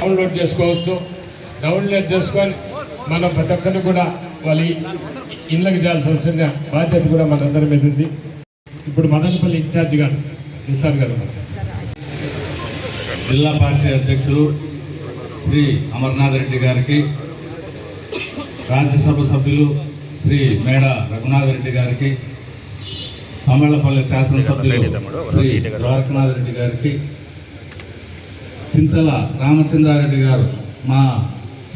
Download చేసుకోవచ్చు. Download చేసుకొని మనం ప్రతి ఒక్కరిని కూడా వాళ్ళ ఇళ్ళకి చేయాల్సిన బాధ్యత కూడా మనందరి మీద ఉంది. ఇప్పుడు మదనపల్లి ఇన్ఛార్జ్ గారు నిసార్ గారు జిల్లా పార్టీ అధ్యక్షులు శ్రీ అమర్నాథ్ రెడ్డి గారికి రాజ్యసభ సభ్యులు శ్రీ మేడ రఘునాథ్ రెడ్డి గారికి తమిళపల్లి శాసనసభ్యులు శ్రీ ద్వారకనాథ్ రెడ్డి గారికి చింతల రామచంద్రారెడ్డి గారు మా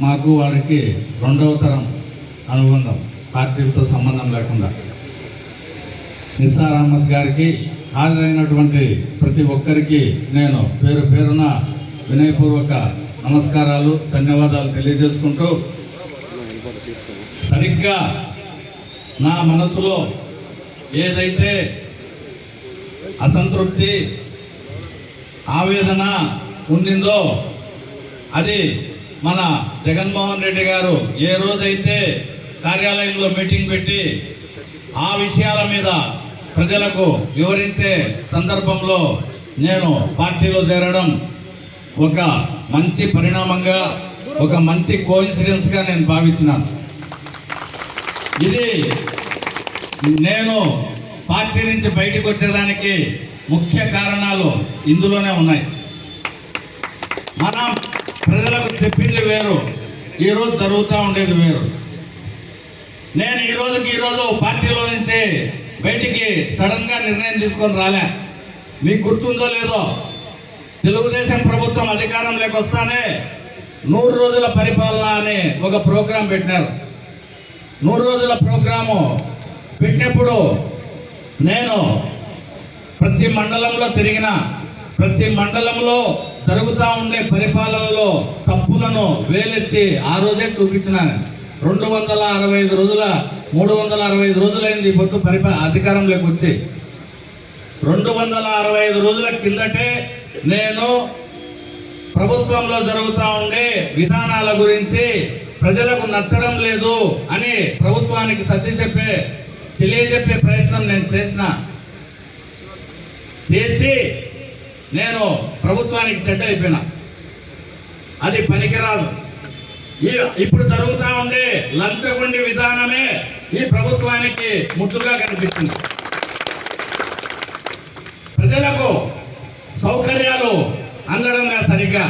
మాకు వారికి రెండవ తరం అనుబంధం పార్టీలతో సంబంధం లేకుండా. నిసార్ అహ్మద్ గారికి హాజరైనటువంటి ప్రతి ఒక్కరికి నేను పేరు పేరున వినయపూర్వక నమస్కారాలు ధన్యవాదాలు తెలియజేసుకుంటూ సరిగ్గా నా మనసులో ఏదైతే అసంతృప్తి ఆవేదన ఉండిందో అది మన జగన్మోహన్ రెడ్డి గారు ఏ రోజైతే కార్యాలయంలో మీటింగ్ పెట్టి ఆ విషయాల మీద ప్రజలకు వివరించే సందర్భంలో నేను పార్టీలో చేరడం ఒక మంచి పరిణామంగా ఒక మంచి కోఇన్సిడెన్స్గా నేను భావించినాను. ఇది నేను పార్టీ నుంచి బయటకు వచ్చేదానికి ముఖ్య కారణాలు ఇందులోనే ఉన్నాయి. మనం ప్రజలకు చెప్పింది వేరు ఈరోజు జరుగుతూ ఉండేది వేరు. నేను ఈ రోజుకి ఈరోజు పార్టీలో నుంచి బయటికి సడన్గా నిర్ణయం తీసుకొని రాలే. మీకు గుర్తుందో లేదో తెలుగుదేశం ప్రభుత్వం అధికారం వస్తానే నూరు రోజుల పరిపాలన అని ఒక ప్రోగ్రాం పెట్టినారు. నూరు రోజుల ప్రోగ్రాము పెట్టినప్పుడు నేను ప్రతి మండలంలో తిరిగిన ప్రతి మండలంలో జరుగుతూ ఉండే పరిపాలనలో తప్పులను వేలెత్తి ఆ రోజే చూపించినాను. రెండు వందల అరవై ఐదు రోజుల మూడు వందల అరవై ఐదు రోజులైంది పొద్దు పరిపా అధికారంలోకి వచ్చి. రెండు వందల అరవై ఐదు రోజుల కిందటే నేను ప్రభుత్వంలో జరుగుతూ ఉండే విధానాల గురించి ప్రజలకు నచ్చడం లేదు అని ప్రభుత్వానికి సర్ది చెప్పే తెలియజెప్పే ప్రయత్నం నేను చేసిన చేసి నేను ప్రభుత్వానికి చెడ్డ అయిపోయినా. అది పనికిరాదు. ఇప్పుడు జరుగుతూ ఉండే లంచగొండి విధానమే ఈ ప్రభుత్వానికి ముట్టుగా కనిపిస్తుంది. ప్రజలకు సౌకర్యాలు అందడంగా సరిగ్గా.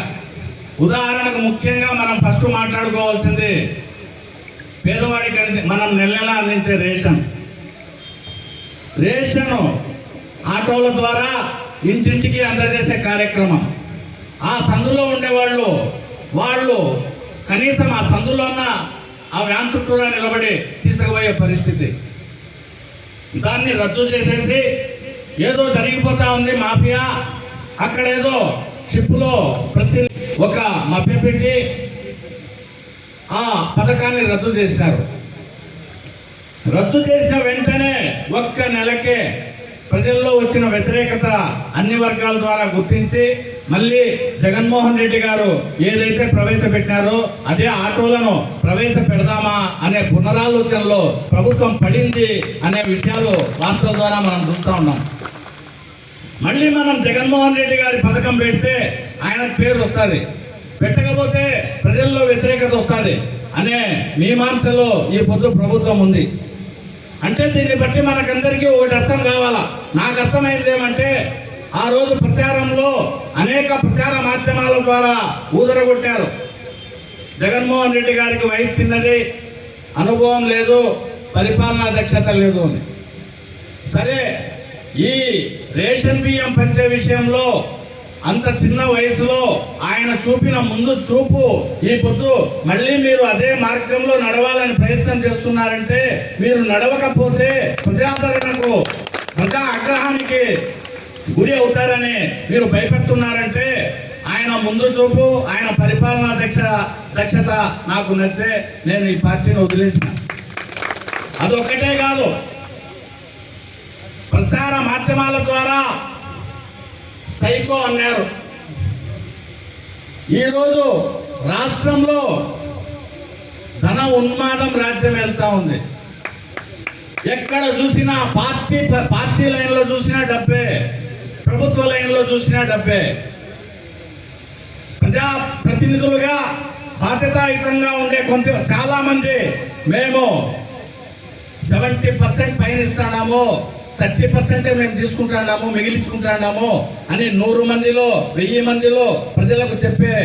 ఉదాహరణకు ముఖ్యంగా మనం ఫస్ట్ మాట్లాడుకోవాల్సింది పేదవాడికి అంది మనం నెల నెల అందించే రేషన్. రేషన్ ఆటోల ద్వారా ఇంటింటికి అందజేసే కార్యక్రమం. ఆ సందులో ఉండేవాళ్ళు వాళ్ళు కనీసం ఆ సందులో ఉన్న ఆ వ్యాన్ చుట్టూరా నిలబడి తీసుకుపోయే పరిస్థితి. దాన్ని రద్దు చేసేసి ఏదో జరిగిపోతా ఉంది మాఫియా. అక్కడేదో షిప్లో ప్రతి ఒక మభ్యపెట్టి ఆ పథకాన్ని రద్దు చేసినారు. రద్దు చేసిన వెంటనే ఒక్క నెలకే ప్రజల్లో వచ్చిన వ్యతిరేకత అన్ని వర్గాల ద్వారా గుర్తించి మళ్ళీ జగన్మోహన్ రెడ్డి గారు ఏదైతే ప్రవేశపెట్టినారో అదే ఆటోలను ప్రవేశపెడదామా అనే పునరాలోచనలో ప్రభుత్వం పడింది అనే విషయాలు వార్తల ద్వారా మనం చూస్తూ ఉన్నాం. మళ్ళీ మనం జగన్మోహన్ రెడ్డి గారి పథకం పెడితే ఆయన పేరు వస్తుంది. పెట్టకపోతే ప్రజల్లో వ్యతిరేకత వస్తుంది అనే మీమాంసలో ఈ పొద్దు ప్రభుత్వం ఉంది. అంటే దీన్ని బట్టి మనకందరికీ ఒకటి అర్థం కావాలా? నాకు అర్థమైంది ఏమంటే ఆ రోజు ప్రచారంలో అనేక ప్రచార మాధ్యమాల ద్వారా ఊదరగొట్టారు. జగన్మోహన్ రెడ్డి గారికి వయసు చిన్నది అనుభవం లేదు పరిపాలనా దక్షత లేదు అని. సరే ఈ రేషన్ బియ్యం పంచే విషయంలో అంత చిన్న వయసులో ఆయన చూపిన ముందు చూపు ఈ పొద్దు మళ్ళీ మీరు అదే మార్గంలో నడవాలని ప్రయత్నం చేస్తున్నారంటే మీరు నడవకపోతే ప్రజాదరణకు ప్రజా ఆగ్రహానికి గురి అవుతారని మీరు భయపెడుతున్నారంటే ఆయన ముందు చూపు ఆయన పరిపాలనా దక్ష దక్షత నాకు నచ్చే నేను ఈ పార్టీని వదిలేసిన. అదొక్కటే కాదు. ప్రసార మాధ్యమాల ద్వారా సైకో అన్నారు. ఈరోజు రాష్ట్రంలో ధన ఉన్మాదం రాజ్యం వెళ్తా ఉంది. ఎక్కడ చూసినా పార్టీ పార్టీ లైన్లో చూసినా డబ్బే ప్రభుత్వ లైన్లో చూసినా డబ్బే. ప్రజా ప్రతినిధులుగా బాధ్యతాయుతంగా ఉండే కొంత చాలామంది మేము సెవెంటీ పర్సెంట్ పైన ఇస్తున్నాము. థర్టీ పర్సెంటే మేము తీసుకుంటున్నాము మిగిలించుకుంటున్నాము అని నూరు మందిలో వెయ్యి మందిలో ప్రజలకు చెప్పే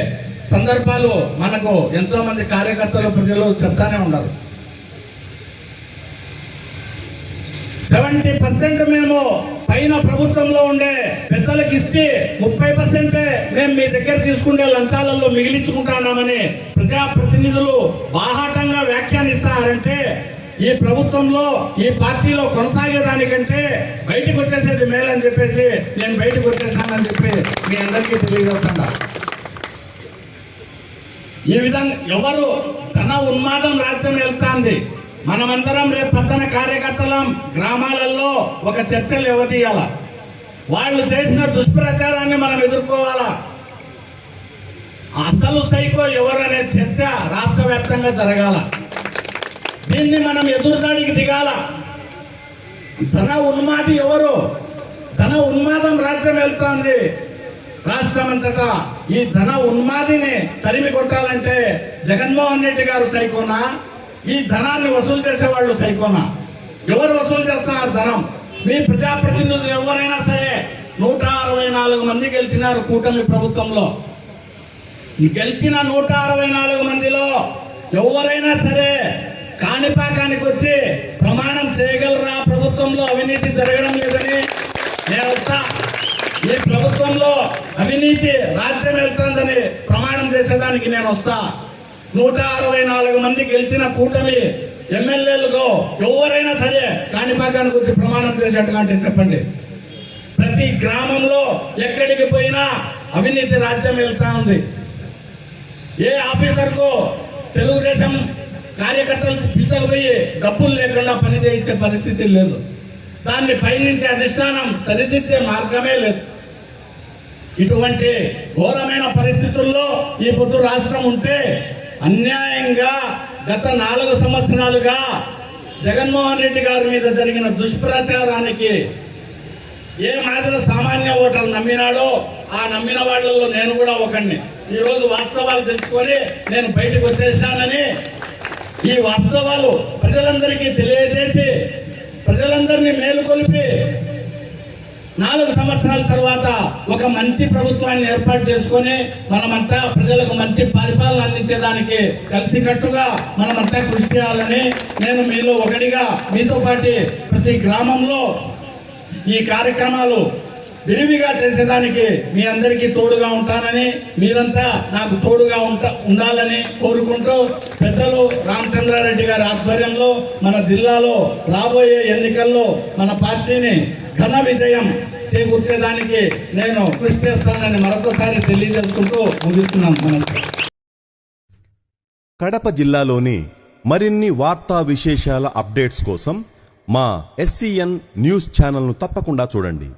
సందర్భాలు మనకు ఎంతోమంది కార్యకర్తలు ప్రజలు చెప్తానే ఉన్నారు. సెవెంటీ పర్సెంట్ మేము పైన ప్రభుత్వంలో ఉండే పెద్దలకు ఇస్తే ముప్పై పర్సెంటే మేము మీ దగ్గర తీసుకుంటే లంచాలలో మిగిలించుకుంటున్నామని ప్రజాప్రతినిధులు బాహాటంగా వ్యాఖ్యానిస్తారంటే ఈ ప్రభుత్వంలో ఈ పార్టీలో కొనసాగేదానికంటే బయటకు వచ్చేసేది మేలని చెప్పేసి నేను బయటకు వచ్చేసానని చెప్పి మీ అందరికీ తెలియజేస్తాను ఈ విధంగా ఎవరు ధన ఉన్మాదం రాజ్యం వెళ్తాంది? మనమందరం రేపు పద్దన కార్యకర్తలం గ్రామాలలో ఒక చర్చలు ఇవ్వదీయాల. వాళ్ళు చేసిన దుష్ప్రచారాన్ని మనం ఎదుర్కోవాలా? అసలు సైకో ఎవరు అనే చర్చ రాష్ట్ర వ్యాప్తంగా జరగాల. దీన్ని మనం ఎదురుదాడికి దిగాల. ధన ఉన్మాది ఎవరు? ధన ఉన్మాదం రాజ్యం వెళ్తోంది రాష్ట్రమంతటా ఈ ధన ఉన్మాదిని తరిమి కొట్టాలంటే జగన్మోహన్ రెడ్డి గారు సైకోనా? ఈ ధనాన్ని వసూలు చేసే వాళ్ళు సైకోనా? ఎవరు వసూలు చేస్తున్నారు ధనం? మీ ప్రజాప్రతినిధులు ఎవరైనా సరే నూట అరవై నాలుగు మంది గెలిచినారు కూటమి ప్రభుత్వంలో. గెలిచిన నూట అరవై నాలుగు మందిలో ఎవరైనా సరే కాణిపాకానికి వచ్చి ప్రమాణం చేయగలరా? ప్రభుత్వంలో అవినీతి జరగడం లేదని నేను వస్తా ఈ ప్రభుత్వంలో అవినీతి రాజ్యం వెళ్తుందని ప్రమాణం చేసేదానికి నేను వస్తా. నూట అరవై నాలుగు మంది గెలిచిన కూటమి ఎమ్మెల్యేలకు ఎవరైనా సరే కాణిపాకానికి వచ్చి ప్రమాణం చేసేట్టుగా అంటే చెప్పండి. ప్రతి గ్రామంలో ఎక్కడికి పోయినా అవినీతి రాజ్యం వెళ్తా ఉంది. ఏ ఆఫీసర్కు తెలుగుదేశం కార్యకర్తలు పిలిచకపోయి డబ్బులు లేకుండా పని చేయించే పరిస్థితి లేదు. దాన్ని పయనించే అధిష్టానం సరిదిద్దే మార్గమే లేదు. ఇటువంటి ఘోరమైన పరిస్థితుల్లో ఈ పొద్దు రాష్ట్రం ఉంటే అన్యాయంగా గత నాలుగు సంవత్సరాలుగా జగన్మోహన్ రెడ్డి గారి మీద జరిగిన దుష్ప్రచారానికి ఏ మాదిరి సామాన్య ఓటర్ నమ్మినాడో ఆ నమ్మిన వాళ్ళలో నేను కూడా ఒకడిని ఈరోజు వాస్తవాలు తెలుసుకొని నేను బయటకు వచ్చేసినానని ఈ వాస్తవాలు ప్రజలందరికీ తెలియజేసి ప్రజలందరినీ మేలుకొలిపి నాలుగు సంవత్సరాల తర్వాత ఒక మంచి ప్రభుత్వాన్ని ఏర్పాటు చేసుకొని మనమంతా ప్రజలకు మంచి పరిపాలన అందించేదానికి కలిసికట్టుగా మనమంతా కృషి చేయాలని నేను మీలో ఒకటిగా మీతో పాటు ప్రతి గ్రామంలో ఈ కార్యక్రమాలు విరివిగా చేసేదానికి మీ అందరికీ తోడుగా ఉంటానని మీరంతా నాకు తోడుగా ఉంటా ఉండాలని కోరుకుంటూ పెద్దలు రామచంద్రారెడ్డి గారి ఆధ్వర్యంలో మన జిల్లాలో రాబోయే ఎన్నికల్లో మన పార్టీని ఘన విజయం చేకూర్చేదానికి నేను కృషి చేస్తానని మరొకసారి తెలియజేసుకుంటూ ముగిస్తున్నాను. నమస్కారం కడప జిల్లాలోని మరిన్ని వార్తా విశేషాల అప్డేట్స్ కోసం మా ఎస్సీఎన్ న్యూస్ ఛానల్ను తప్పకుండా చూడండి.